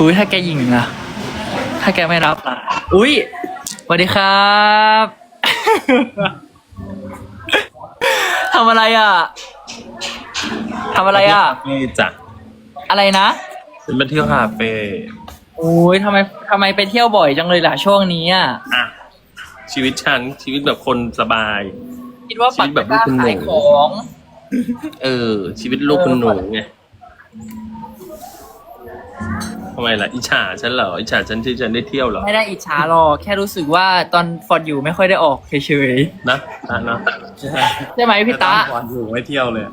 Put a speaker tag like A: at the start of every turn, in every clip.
A: อุ้ยถ้าแกยิงอะถ้าแกไม่รับล่ะ อุ้ยสวัสดีครับทำอะไรอะทำอะไรอะ
B: นี่จ้ะ
A: อะไรนะ
B: ฉันไปเที่ยวคาเฟ่
A: โอ้ยทำไมทำไมไปเที่ยวบ่อยจังเลยล่ะช่วงนี้อะ
B: อะ ชีวิตฉันชีวิตแบบคนสบาย
A: คิดว่าปัก
B: ชีวิตแบบ
A: ตะกร้า
B: ลูกคุณหนู
A: ขายของ
B: เออ ชีวิตลูกคุณหนูไง ทำไมล่ะอิจฉาฉันเหรออิจฉาฉันที่ฉันได้เที่ยวเหรอ
A: ไม่ได้อิจฉาหรอกแค่รู้สึกว่าตอนฟอร์ดอยู่ไม่ค่อยได้ออกเฉย
B: นะนะเนาะ
A: ๆใช่ไหมพี่ตา
C: ก่อนอยู่ไม่เที่ยวเลย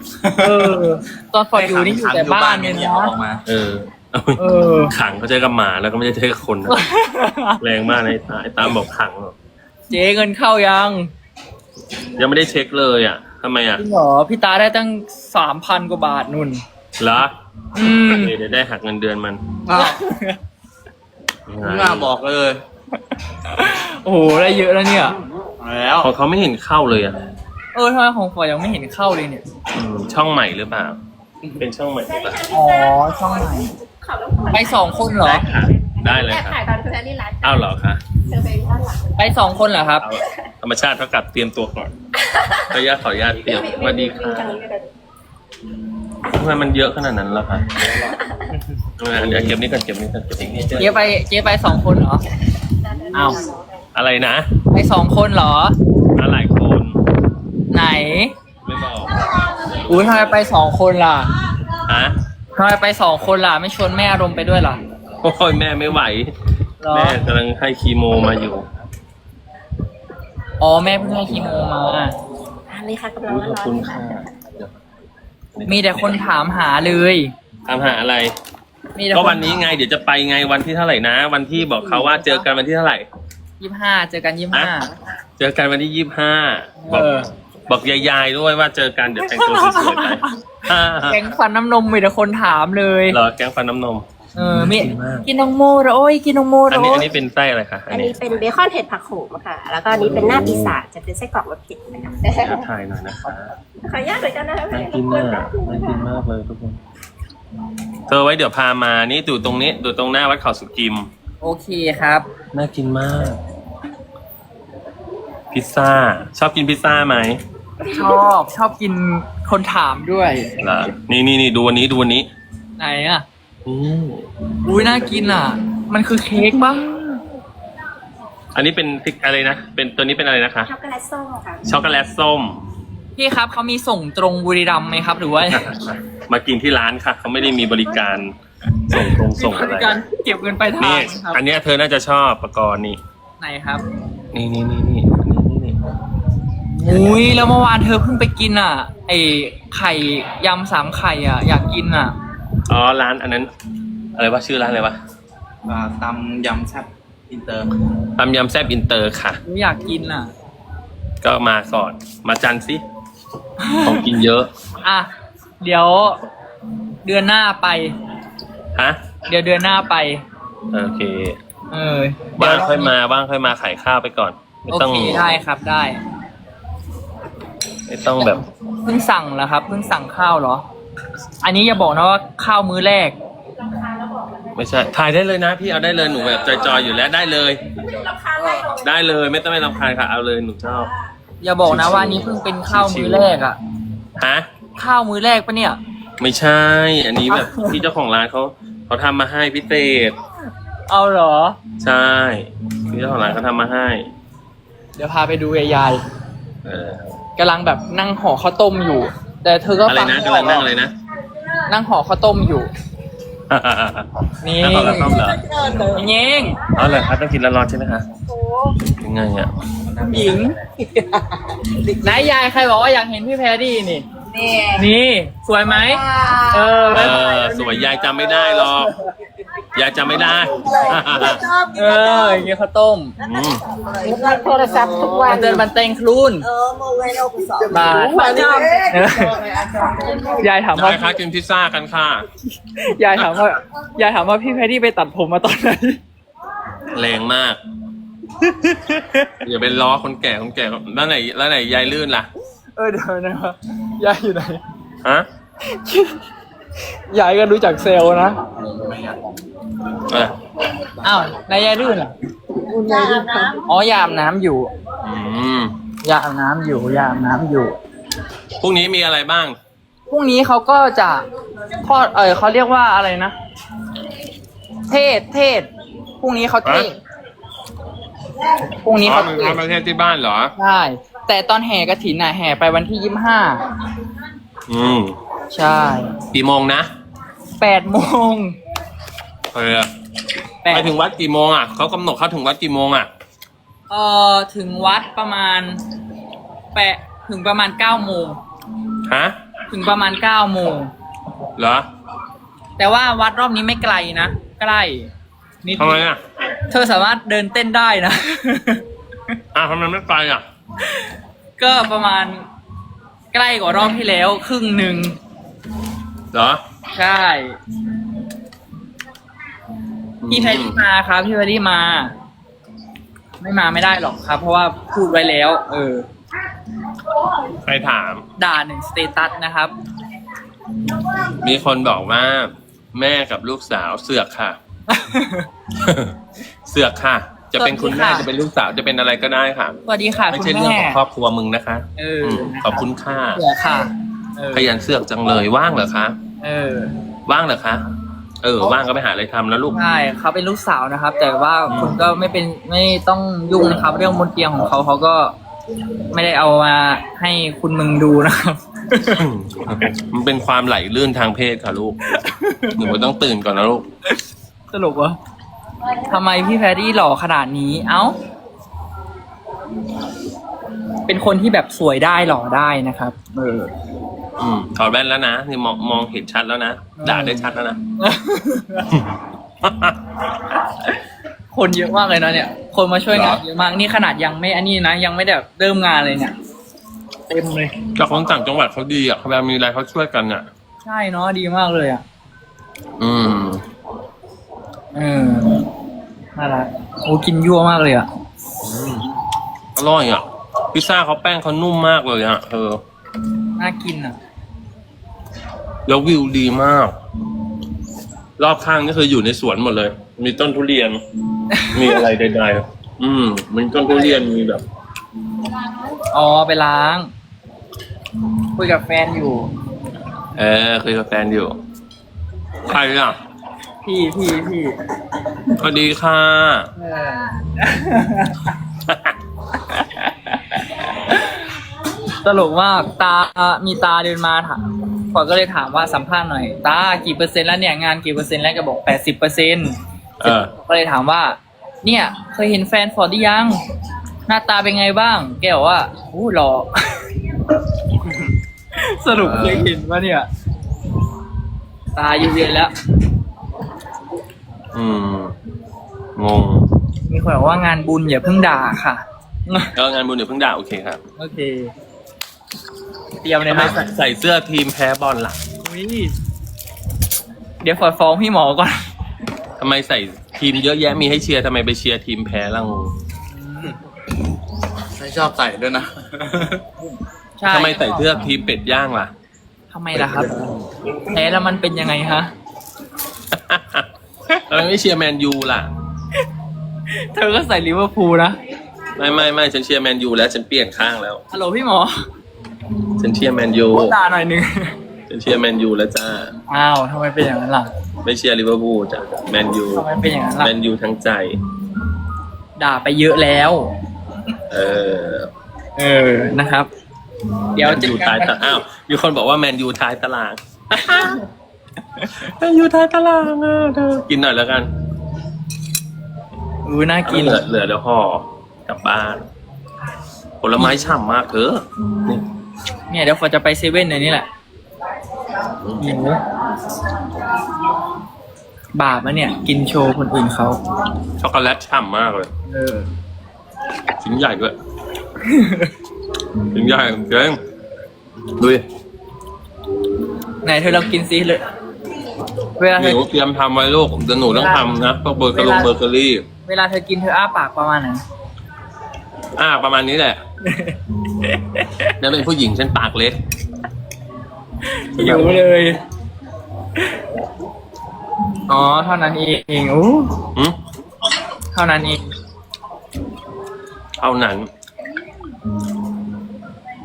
A: เออ ตอนฟอร์ดอยู่นี่อยู่แต่บ้านเนี่ย
C: ไม่
A: นะ
C: ออกมา
B: เออเอา
A: เออ
B: ขังเขาใช้กับหมาแล้วก็ไม่ได้ใช้กับคนนะแรงมากนะไอ้ตาไอ้ตามบอกขังหรอก
A: เจ๊เงินเข้ายัง
B: ยังไม่ได้เช็คเลยอะทำไมอะ
A: จริงเหรอพี่ตาได้ตั้งสามพันกว่าบาทนุ่น
B: เหรอ
A: อืม
B: เดี๋ยวได้หักเงินเดือนมัน
C: อ้าวไม่น่าบอกเลย
A: โอ้โหได้เยอะแล้วเนี่ย
C: แล้ว
B: ของเขาไม่เห็นเข้าเลยอะ
A: เออทำไมของฟอร์ดยังไม่เห็นเข้าเลยเนี่ย
B: อืมช่องใหม่หรือเปล่า เป็นช่องใหม่หรือเปล่า
A: อ๋อช่องไหนไปสองคนเหรอ
B: ได้ค่ะ ได้เลย
D: แอบ
B: ค่ะ
D: ถ่ายตอนคุณแพรรี่ไลฟ์
B: อ้าวเหรอคะ
D: เธอไปด้านหลัง
A: ไปสองคนเหรอครับ
B: เอาธรรมชาติเท่ากับเตรียมตัวก่อนขออนุญาตขออนุญาตเตรียมสวัสดีค่ะ
D: ทางนี้ก็ได้
B: ทำไมมันเยอะขนาดนั้นล่ะคะเดี๋ยวเก็บนี้ก่อนเก็บนี้ก่อนเก็บนี้ก่อน
A: เจ๊ไปเจ๊ไปสองคนเหรออ้าว
B: อะไรนะ
A: ไปสองคนเหรอ
B: อะไรคน
A: ไหน
B: ไม่บอก
A: อุ้ยทำไมไปสองคนล่ะ
B: ฮะ
A: ทำไมไปสองคนล่ะ ไม่ชวนแม่อารมณ์ไปด้วยล่ะ
B: โอ้ยแม่ไม่ไหว
A: เหรอ
B: แม่กำลังให้คีโมมาอยู่
A: อ๋อแม่เพิ่งให้คีโมมา
D: อะเลยค่ะกำลัง
B: อุ๊ยขอบ
D: ร้อน
B: คุณ
D: ๆ
B: ค่ะ
D: ค่ะ
B: เดี๋ยว
A: มีแต่คนถามหาเลย
B: ถามหาอะไร
A: มีแต่
B: ก็วันนี้ไงเดี๋ยวจะไปไงวันที่เท่าไหร่นะ วันที่บอกเขาว่าเจอกันวันที่เท่าไหร่
A: ยี่ห้าเจอกันยี่ห้า
B: เจอกันวันที่ยี่สิบห้าบอก
A: เออ
B: บอกยายๆด้วยว่าเจอกันเดี๋ยวแต่งตัวสวยๆไปฮ่า
A: แกงฟันน้ำนมมีแต่คนถามเลย
B: เหรอแกงฟันน้ำนม
A: เออมี
B: ดีมาก
A: กินนองโมเหรอโอ้ยกินนองโมเหร
B: อัน
A: อ
B: นี้
A: โอ้
B: อัน
A: ย
B: นี้เป็นไส้อะไรคะอั
D: อั
B: น
D: น
B: นี้
D: นี้เป็นเบคอนเห็ดผักโขมค่ะ แล้วก็อันนี้เป็นหน้าปีศาจจะเป็นไส้กรอกรสเผ็ดนะคะ
B: เดี๋ยวถ่ายหน่อยนะคะ
D: ขออนุญาตเลยกันนะคะ
B: น่ากินมากน่ากินมากเลยทุกคน เธอไว้เดี๋ยวพามานี่ดูตรงนี้ดูตรงหน้าวัดเขาสุกิม
A: โอเคครับ
B: น่ากินมาก พิซซ่า ชอบกินพิซซ่าไหม
A: ชอบชอบกินคนถามด้วย
B: เหรอนี่นี่นี่ดูวันนี้ดูวันนี้
A: ไหนอะ
B: อืม
A: อุ้ยน่ากินอะ มันคือเค้กปะ
B: อันนี้เป็นพริกอะไรนะ เป็นตัวนี้เป็นอะไรนะคะ
D: ช็อกโกแลตส้มค่ะ
B: ช็อกโกแลตส้ม
A: พี่ครับเขามีส่งตรงบุรีรัมย์ไหมครับ หรือว่า
B: มากินที่ร้านค่ะ เขาไม่ได้มีบริการส่งตรงส่งอะไร
A: การเก็บเงินไปลายทา
B: นี่
A: งครับ
B: อันเนี้ยเธอน่าจะชอบประกรณ์นี่
A: ไหนครับ
B: นี่นี่นี่นี่อันนี้นี่นี่
A: อุ้ยแล้วเมื่อวานเธอเพิ่งไปกินอะไอไข่ยำสามไข่อะ อยากกินอะ
B: อ๋อร้านอันนั้น อะไรวะชื่อร้านอะไรวะ
C: อ่าตำยำแซ่บอินเตอร์
B: ตำยำแซ่บอินเตอร์ค่ะ
A: อยากกินอะ
B: ก็มาก่อน มาจันทร์สิของกินเยอะ
A: อะ เดี๋ยวเดือนหน้าไป
B: ฮะ
A: เดี๋ยวเดือนหน้าไป
B: โอเค
A: เออ
B: ว่างค่อยมาว่างค่อยมาขายข้าวไปก่อน ไม่
A: โอ
B: ต้อง
A: เคได้ครับได้
B: ไม่ต้องแบบ
A: เพิ่งสั่งแล้วครับ เพิ่งสั่งข้าวเหรอ อันนี้อย่าบอกนะว่าข้าวมื้อแรก
B: ไม่ใช่ ถ่ายได้เลยนะ พี่เอาได้เลยหนูแบบจอยๆอยู่แล้วได้เลย ได้เลยไม่ต้องไม่รำคาญค่ะ เอาเลยหนูชอบ
A: อย่าบอกนะว่าอันนี้เพิ่งเป็นข้าวมื้อแรกอะ
B: ฮะ
A: ข้าวมื้อแรกปะเนี่ย
B: ไม่ใช่ อันนี้แบบพี่เจ้าของร้านเขาเขาทำมาให้พิเศษ
A: เอาเหรอ
B: ใช่พี่เจ้าของร้านเขาทำมาให้
A: เดี๋ยวพาไปดูยาย
B: เออ
A: ๆกำลังแบบนั่งห่อข้าวต้มอยู่ แต่เธอก็
B: อะไร
A: ฟัง
B: นะ
A: ไม่
B: กำลัง
A: อ
B: นั่
A: องก
B: อะไรนะ
A: นั่งห่อข้าวต้มอยู่ นี่
B: นั่งขอรับต้มเหรอ
A: เง้ง
B: อ๋อเหรอครับต้องกินร้อนๆใช่ไหมคะยังไงอะ
A: หญิงไหนายายใครบอกว่าอยากเห็นพี่แพรรี่ นี่นี่ สวยไหม เออ
B: เออสวยยายจำไม่ได้หรอก ยายจำไม่ได้
A: เอออย่างเงี้ยข้าวต้ม
B: อืม
D: รับโทรศัพท์ทุกวั
A: มันนเดินมันเต็งครูน
D: เออโมเวโอกุศล
A: บาท
D: มาชอบ
A: เออยายถามว่า
B: ได้ค่ะกินพิซซ่ากันค่ะ
A: ยายถามว่า ยายถามว่าพี่แพรรี่ไปตัดผมมาตอนไหน
B: แรงมาก อย่าเป็นล้อคนแก่คนแก่แล้วไหนแล้วไหนยายลื่นล่ะ
A: เออเดี๋ยวนะยายอยู่ไหน
B: ฮะ
A: ยายก็รู้จักเซลล์นะ
B: เออ
A: อ้าวนายยายดื้อเหรออ๋อยามน้ำอยู่
B: อืม
A: ยามน้ำอยู่ ยามน้ำอยู่
B: พรุ่งนี้มีอะไรบ้าง
A: พรุ่งนี้เขาก็จะทอดเออเขาเรียกว่าอะไรนะ เทศ เทศ พรุ่งนี้เขาเทศ พรุ่งนี้
B: อ๋อ
A: เขา
B: มัน
A: เทศ
B: ทำประเทศที่บ้านเหรอ
A: ใช่ แต่ตอนแห่กระถินน่ะแห่ไปวันที่ยี่สิบห้า
B: อืม
A: ใช่
B: กี่โมงนะ
A: แปดโมง
B: เออ
A: แปด
B: ไปถึงวัดกี่โมงอะเขากำหนดเข้าถึงวัดกี่โมงอะ
A: เอ่อถึงวัดประมาณแปดถึงประมาณเก้าโมง
B: ฮะ
A: ถึงประมาณเก้าโมง
B: เหรอ
A: แต่ว่าวัดรอบนี้ไม่ไกลนะใกล้นิด
B: ทำไมอะ
A: เธอสามารถเดินเต้นได้นะ
B: อะทำไมไม่ไปอะ
A: ก็ประมาณใกล้กว่ารอบที่แล้วครึ่งหนึ่ง
B: เหรอ
A: ใช่พี่แพทตี้มาครับพี่แพทตี้มา ไม่มาไม่ได้หรอกครับ เพราะว่าพูดไว้แล้ว เออ
B: ใครถาม
A: ด่าหนึ่งสเตตัสนะครับ
B: มีคนบอกว่า แม่กับลูกสาวเสือกค่ะ เสือกค่ะ จะเป็นคุณแม่
A: สวัสดีค่ะ
B: จะเป็นลูกสาวจะเป็นอะไรก็ได้ค่ะ
A: สวัสดีค่ะ
B: ไม่
A: คุณ
B: ใช่เรื่อง
A: แม่
B: ของครอบครัวมึงนะคะ
A: เออ
B: มขอบคุณค่ะ
A: เสือค่ะเออ
B: ขยันเสือกจังเลยว่างเหรอคะ
A: เออ
B: ว่างเหรอคะ เออ ว่างก็ไปหาอะไรทำแล้วลูก
A: ใช่เขาเป็นลูกสาวนะครับ แต่ว่าคุณก็ไม่เป็นไม่ต้องยุ่งนะครับ เรื่องบนเตียงของเขาเขาก็ไม่ได้เอามาให้คุณมึงดูนะครับ
B: มันเป็นความไหลลื่นทางเพศค่ะลูก หนูต้องตื่นก่อนนะลูก
A: สรุปว่าทำไมพี่แพรรี่หล่อขนาดนี้ เอ้า เป็นคนที่แบบสวยได้หล่อได้นะครับ เออ
B: อืมถอดแว่นแล้วนะนี่มองมองเห็นชัดแล้วนะด่าได้ชัดแล้วนะ
A: คนเยอะมากเลยนะเนี่ย คนมาช่วยงาน
B: เหรอ
A: เยอะมากนี่ขนาดยังไม่อันนี้นะยังไม่ได้แบบเริ่มงานเลยเนี่ยเต็มเลย
B: แต่คนต่างจังหวัดเขาดีอะเขาเวลามีอะไรเขาช่วยกันอะ
A: ใช่เนาะดีมากเลยอะ
B: อืม
A: เออน่ารักโอ้กินยั่วมากเลยอะ
B: อร่อยอะ พิซซ่าเขาแป้งเขานุ่มมากเลยอะเออ
A: น่ากินอะ
B: แล้ววิวดีมาก รอบข้างนี่คืออยู่ในสวนหมดเลย มีต้นทุเรียน มีอะไรใดๆ อืมมีต้นทุเรียนมีแบบ
A: อ๋อไปล้าง คุยกับแฟนอยู่
B: เออคุยกับแฟนอยู่ ใครอะ
A: พี่พี่พี่
B: สวัสดีค่ะ
A: เออ ตลกมากตามีตาเดินมาถามฟอร์ดก็เลยถามว่าสัมภาษณ์หน่อย ตากี่เปอร์เซ็นต์แล้วเนี่ยงานกี่เปอร์เซ็นต์แล้วก็บอกแปดสิบเปอร์เซ็นต์
B: เออ
A: ก็เลยถามว่า เนี่ยเคยเห็นแฟนฟอร์ดหรือยัง หน้าตาเป็นไงบ้าง แกบอกว่าอู้หล่อ สรุปเคยเห็นว่าเนี่ย ตาอยู่เย็นแล้ว
B: อืม งง
A: มีคนบอกว่างานบุญอย่าเพิ่งด่าค่ะ
B: เอองานบุญเดี๋ยวเพิ่งด่าโอเคครับ
A: โอเค เตรียมเลย
B: ทำไม
A: นะ
B: ใส่เสื้อทีมแพ้บอลล่ะ
A: อุ๊ยเดี๋ยวฟอร์ดฟ้องพี่หมอก่อน
B: ทำไมใส่ทีมเยอะแยะมีให้เชียร์ทำไมไปเชียร์ทีมแพ้ล่ะงง
C: ไม่ชอบใส่ด้วยนะ
A: ใช่
B: ทำไมใส่เสื้อทีมเป็ดย่างล่ะ
A: ทำไมล่ะครับแพ้แล้วมันเป็นยังไงฮะ
B: ทำไมไม่เชียร์แมนยูล่ะ
A: เธอก็ใส่ลิเวอร์พูลนะ
B: ไม่ไม่ไม่ฉันเชียร์แมนยูแล้วฉันเปลี่ยนข้างแล้ว
A: ฮัลโหลพี่หมอ
B: ฉันเชียร์แมนยู
A: ด่าหน่อยหนึง
B: ฉันเชียร์แมนยูแล้วจ้า
A: อ้าวทำไมเป็นอย่างนั้นล่ะ
B: ไม่เชียร์ลิเวอร์พูลจ้ะแมนยู
A: ทำไมเป็นอย่างนั้นล่ะ
B: แมนยูทั้งใจ
A: ด่าไปเยอะแล้ว
B: เออ
A: เออนะครับ เดี๋ยว
B: แมน
A: จะ
B: ยูท้ายตารางอ้าวมีคนบอกว่าแมนยูท้ายตารางแมนยูท้ายตารางอะเธอกินหน่อยแล้วกัน
A: อู้น่ากิน
B: เหลือเหลือเดี๋ยวห่อกลับบ้าน ผลไม้ฉ่ำมากเธอนี่
A: เนี่ยเดี๋ยวฟอร์ดจะไปเซเว่นในนี้แหละหิวบาปอะเนี่ย กินโชว์คนอื่นเขา
B: ช็อกโกแลตฉ่ำมากเลย
A: เออ
B: ชิ้นใหญ่ด้วย ชิ้นใหญ่เก่งดูดิ
A: ไหนเธอลองกินซิเลยเวลา
B: ห
A: เธอ
B: นูเตรียมทำไว้ลูกเดี๋ยวหนูต้องทำนะพวกเบอร์กะลงเบอร์เกอรี่
A: เวลาเธอกินเธออ้าปากประมาณไหน
B: อ่า ประมาณนี้แหละ แล้วเป็นผู้หญิงฉันปากเล็ก
A: หิวเลย อ๋อ เท่านั้นเองอู้
B: หืม
A: เท่านั้นเอง
B: เท่านั้น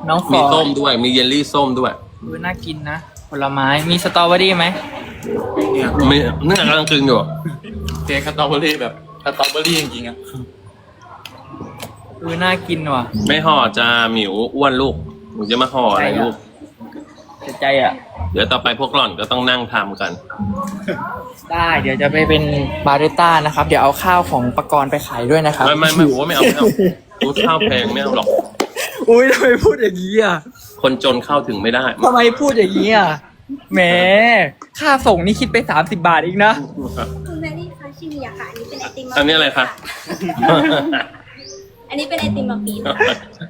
A: น้องฟ
B: มี
A: อ
B: ส้
A: ร์
B: มด้วย มีเยลลี่ส้มด้วย
A: ดูน่ากินนะ ผลไม้ มีสตรอเบอรี่ไหม
B: มีเนื้อกำลังกึ่งอยู่
C: เค้กสตรอเบอรี่แบบสตรอเบอรี่จริงๆอะ
A: ดูน่ากินว่ะ
B: ไม่ห่อจะหมิวอ้วนลูกหนูจะมาห่ออะไรลูก
A: เสียใจอะ
B: เดี๋ยวต่อไปพวกหล่อนก็ต้องนั่งทำกัน
A: ได้เดี๋ยวจะไปเป็นบาริสต้านะครับ เดี๋ยวเอาข้าวของปกรณ์ไปขายด้วยนะครับ
B: ไม่ไม่ไม่โอ้ไม่เอาไม่เอารู้ข้าวแพงไม่เอาหรอก
A: อุ้ยทำไมพูดอย่างนี้อะ
B: คนจนเข้าถึงไม่ได้
A: ทำไมพูดอย่างนี้อะแหมค่าส่งนี่คิดไปสามสิบาทอีกนะ
E: คุณแม่นี่คะชิมอยากค่ะ อันนี้เป็นไอติมม
B: อันนี้อะไรคะ
E: อันนี้เป็นไอติมมะปีน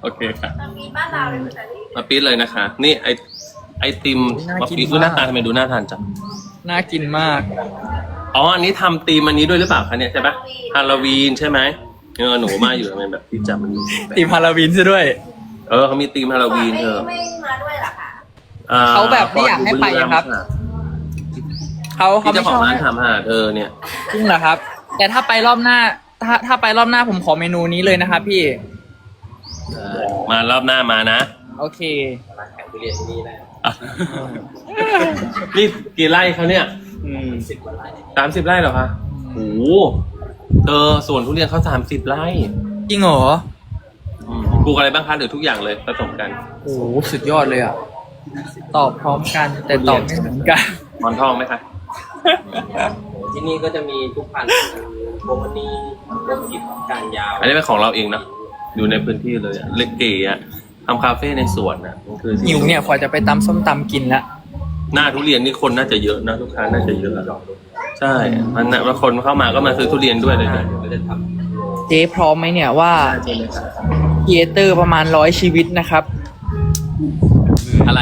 B: โอเคค่ะ
E: มะปีนบ้านเราเลยค่ะ
B: มาปี๊ดเลยนะคะ นี่ไอไอติม
A: น่า
B: มา
A: กิน
B: ปี๊ดดูหน้าตามา
A: ก
B: ทำไมดูน่าทานจัง
A: น่ากินมาก
B: อ๋ออันนี้ทำธีมอันนี้ด้วยหรือเปล่าคะเนี่ยใช่ปะฮาโลวีนใช่ไหมเออหนูมาอยู่ทำไมแบบที่จับมันอยู่
A: ตีมฮาโลวีนซะด้วย
B: เออเขามีธีมฮาโลวีนเธอ
E: ไม่มาด้วยเหรอคะ
B: อ่
A: เขาแบบไม่อยากให้ไปครับ เขาเขา
B: ที่
A: ไม่
B: เจ้า
A: ช
B: ขอ
A: องบ
B: ร้าน
A: ให้
B: ถามหาเธอเนี่ย
A: จริงเหรอครับ แต่ถ้าไปรอบหน้า ถ้าถ้าไปรอบหน้าผมขอเมนูนี้เลยนะครับพี่
B: มารอบหน้ามานะ
A: โอเค
B: อะนี่กี่ไร่เขาเนี่ยสามสิบไร่เหรอคะโอ้โหเธอสวนทุเรียนเขาสามสิบไร่
A: จริงเหรอ
B: อืมปลูกอะไรบ้างคะหรือทุกอย่างเลยผสมกัน
A: โอ้โหสุดยอดเลยอะ ตอบพร้อมกันแต่ตอบไม่เหมือนกัน
B: หมอนทองไหมคะ
C: ที่นี่ก็จะมีทุกพันธุ์โบมานีโบกิบการยาว
B: อันนี้เป็นของเราเองนะอยู่ในพื้นที่เลยอะเล็กเก๋อะทำคาเฟ่ในสวนนะมันคือที่
A: หิวเนี่ยกว่าจะไปตำส้มตำกินละ
B: หน้าทุเรียนนี่คนน่าจะเยอะนะลูกค้าน่าจะเยอะใช่มันนะว่าคนเข้ามาก็มาซื้อทุเรียนด้วยเลยนะ
C: ก็จะท
A: เจ๊พร้อมไหมเนี่ยว่า
B: ใช่ไหมครับ
A: ครีเอเตอร์ประมาณร้อยชีวิตนะครับ
B: อะไร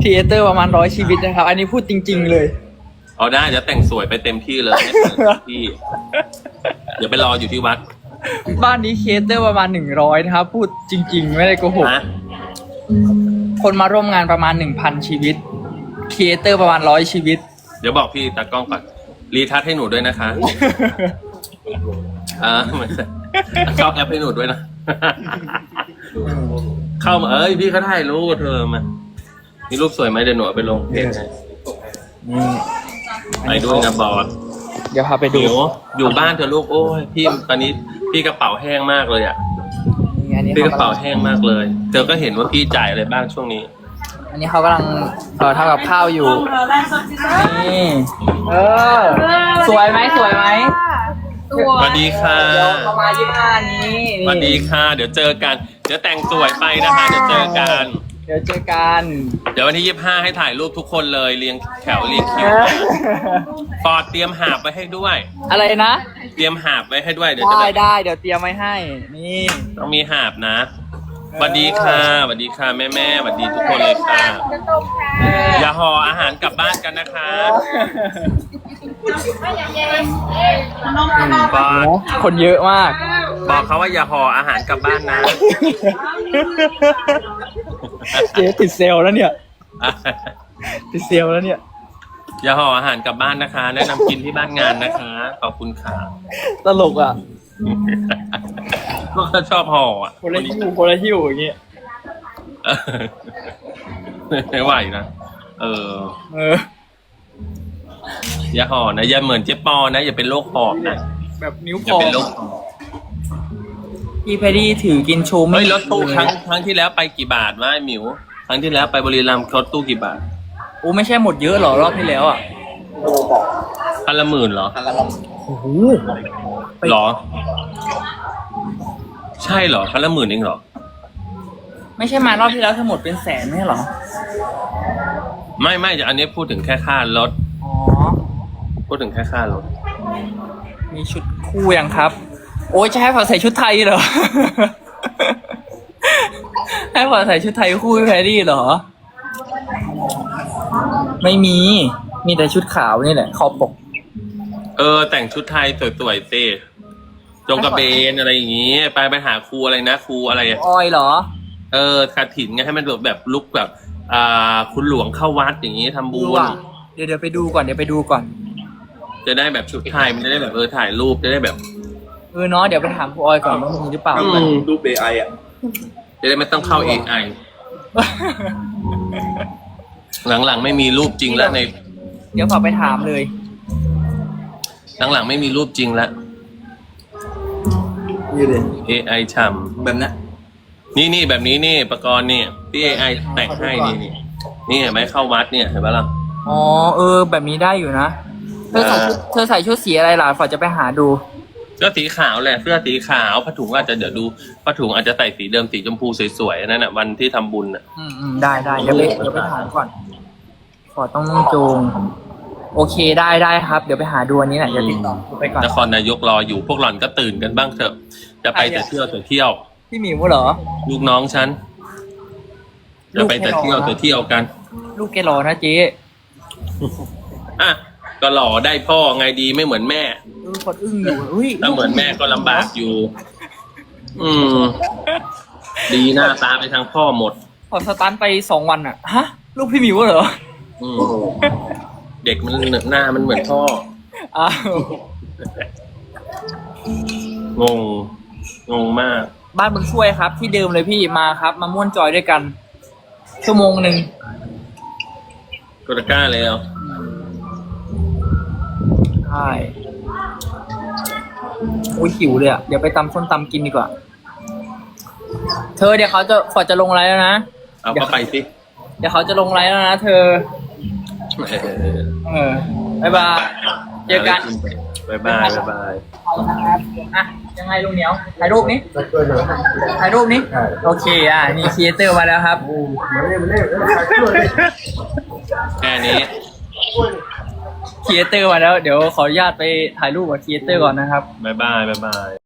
A: ครีเอเตอร์ประมาณร้อยชีวิตนะครับ อันนี้พูดจริง ๆ เลย
B: เอาได้จะแต่งสวยไปเต็มที่เลยให้แต่งเต็มที่ เดี๋ยวไปรออยู่ที่วัด
A: บ้านนี้ครีเอเตอร์ประมาณหนึ่งร้อยนะครับ พูดจริง ๆ ไม่ได้โกหก
B: นะ
A: คนมาร่วมงานประมาณหนึ่งพันชีวิตครีเอเตอร์ประมาณร้อยชีวิต
B: เดี๋ยวบอกพี่ตากล้องก่อนรีทัชให้หนูด้วยนะคะอ่าไม่ใช่เข้าแอปให้หนูด้วยนะ เข้ามาเอ้ยพี่เขาถ่ายรูปเธอมามีรูปสวยไหมเดี๋ยวหนูเอาไปลงเพจให้
A: นี่
B: ไปด้วยนะบอส
A: เดี๋ยวพาไป
B: ห
A: ดู
B: นูอยู่บ้านเธอะลูกโอ้ยพี่ตอนนี้พี่กระเป๋าแห้งมากเลยอะ
A: นี่อันนี้
B: พี่ก
A: เขา
B: ระเป๋าแห้งมากเลย เธอก็เห็นว่าพี่จ่ายอะไรบ้างช่วงนี้
A: อันนี้เขากำลังเออทำกับข้าวอยู่นี่เออสวยไหมสวยไหม
B: สวัสดีค่ะ
A: เดี๋ยวเขามายี่ห้านี้
B: สวัสดีค่ะ เดี๋ยวเจอกัน เดี๋ยวแต่งสวยไปนะคะเดี๋ยวเจอกัน
A: เดี๋ยวเจอกัน
B: เดี๋ยววันที่ยี่ห้าให้ถ่ายรูปทุกคนเลยเรียงแถวเรียงคิวฟอร์ดเตรียมหาบไว้ให้ด้วย
A: อะไรนะ
B: เตรียมหาบไว้ให้ด้วยเดี๋ยวจะ
A: ได้
B: แบบ
A: ได้เดี๋ยวเตรียมไว้ให้ นี่
B: ต้องมีหาบนะสวัสดีค่ะสวัสดีค่ะแม่แม่ๆสวัสดีทุกคนเลยค่ะอย่าห่ออาหารกลับบ้านกันนะคะบอก
A: คนเยอะมาก
B: บอกเขาว่าอย่าห่ออาหารกลับบ้านนะ
A: เจ๊ติดเซลล์แล้วเนี่ย ติดเซลล์แล้วเนี่ย
B: อย่าห่ออาหารกลับบ้านนะคะ แนะนำกินที่บ้านงานนะคะ ขอบคุณค่ะ
A: ตลกอะ
B: ก็ชอบห่ออะ
A: คนละหิ้วคนละหิ้วอย่างเงี้ย
B: เออไม่ไหวนะเออ
A: เออ
B: อย่าห่อนะอย่าเหมือนเจ๊ปอนะ อย่าเป็นโรคหอบนะ
A: แบบนิ้ว
B: อย่า
A: พอง
B: เป็นโรคหอบ
A: พี่เพดดี้ถือกินโชว์
B: เฮ้ยรถตู้
A: เลย
B: ครั้งครั้งที่แล้วไปกี่บาทวะไอ้หมิว ครั้งที่แล้วไปบริรัมย์รถตู้กี่บาท
A: โอ้ไม่ใช่หมดเยอะเหรอรอบที่แล้วอะ
B: พันละหมื่นเหรอำ
C: พันละล็อก
A: โอ้โห
B: หรอ ใช่เหรอพันละหมื่นเองเหรอ
A: ไม่ใช่มารอบที่แล้วทั้งหมดเป็นแสนไม่ใช่เหรอ
B: ไม่ไม่อันนี้พูดถึงแค่ค่ารถ
A: อ๋อ
B: พูดถึงแค่ค่ารถ
A: มีชุดคู่ยังครับ โอ้ยจะให้ฝอใส่ชุดไทยเหรอ ให้ฝอใส่ชุดไทยคู่พี่แพรรี่เหรอ ไม่มี มีแต่ชุดขาวนี่แหละคอปก
B: เออ แต่งชุดไทยสวยๆสิจงกระเบนอะไรอย่างงี้ ไปไปหาครูอะไรนะครูอะไรอะ
A: ออยเหรอ
B: เออคาถินไงให้มันแบบแบบลุกแบบ อ่า คุณหลวงเข้าวัดอย่างงี้ทำบุ
A: ดู
B: ญ
A: อะเดี๋ยวเดี๋ยวไปดูก่อนเดี๋ยวไปดูก่อน
B: จะได้แบบชุดไทยมันจะได้แบบเออถ่ายรูปจะได้แบบ
A: เออเนาะเดี๋ยวไปถามครูออยก่อนว่ามีหรือเปล่า
B: อืม
C: รูปเบไออะ
B: จะได้ไม่ต้องเข้า AI หลังๆไม่มีรูปจริงแล้วใน
A: เดี๋ยวขอไปถามเลย
B: หลังๆไม่มีรูปจริงแล้ว
C: นี่เลย
B: AI ท
C: แบบนั้นำ
B: นี่นี่แบบนี้นี่ประกรณ์นี่พี่ AI แต่งให้นี่นี่นี่เห็นไหมเข้าวัดเนี่ยเห็นปะล่ะ
A: อ๋อเออ แบบนี้ได้อยู่นะ เธอใส่ชุดเธอใส่ชุดสีอะไรล่ะฝอจะไปหาดู
B: เสื้อสีขาวแหละเสื้อสีขาวผ้าถุงอาจจะเดี๋ยวดูผ้าถุงอาจจะใส่สีเดิมสีชมพูสวยๆอันนั่นน่ะวันที่ทำบุญน่ะ
A: อืมอืมได้ได้เดี๋ยวไปเดี๋ยวไปถามก่อน ขอต้องนุ่งโจงโอเคได้ได้ครับ เดี๋ยวไปหาดูอันนี้แหละเดี๋ยวติดต่อครูไปก่อน
B: นครนายกรออยู่พวกหล่อนก็ตื่นกันบ้างเถอะ จะไปแต่เที่ยวแต่เที่ยว
A: พี่หมิวเหรอ
B: ลูกน้องฉันจะไปแต่เที่ยวแต่เที่ยวกัน
A: ลูกแกรอนะเจ๊
B: อะ ก็หล่อได้พ่อไงดีไม่เหมือนแม่
A: เออคนอึ้งอยู่อุ้ย
B: ถ้าเหมือนแม่ก็ลำบากอยู่ อืม ดีหน้าตาไปทางพ่อหมด
A: ขอสตันไปสองวันอะฮะ ลูกพี่หมิวเหรอ
B: อืมเด็กมันหน้ามันเหมือนพ่อ
A: อ้าว
B: งง งงมาก
A: บ้านบุญช่วยครับ ที่เดิมเลยพี่มาครับ มาม่วนจอยด้วยกัน ชั่วโมงหนึ่ง
B: กดกล้าแล้ว
A: ใช่อุ้ยหิวเลยอะเดี๋ยวไปตำส้มตำกินดีกว่า เธอเดี๋ยวเขาจะฝอจะลงไลน์แล้วนะ
B: เอาก็ไปสิ
A: เดี๋ยวเขาจะลงไลน์แล้วนะเธอ
B: เออ
A: เออบ๊ายบาย เจอกัน
B: บายบายบายบาย
A: อะยังไงลุงเหนียวถ่ายรูปนี้ถ่ายรูปนี้ โอเคอะนี่ครีเอเตอร์มาแล้วครับ
B: แค่นี้
A: ครีเอเตอร์มาแล้ว เดี๋ยวขออนุญาตไปถ่ายรูปกับครีเอเตอร์ก่อนนะครับ
B: บายบายบายบาย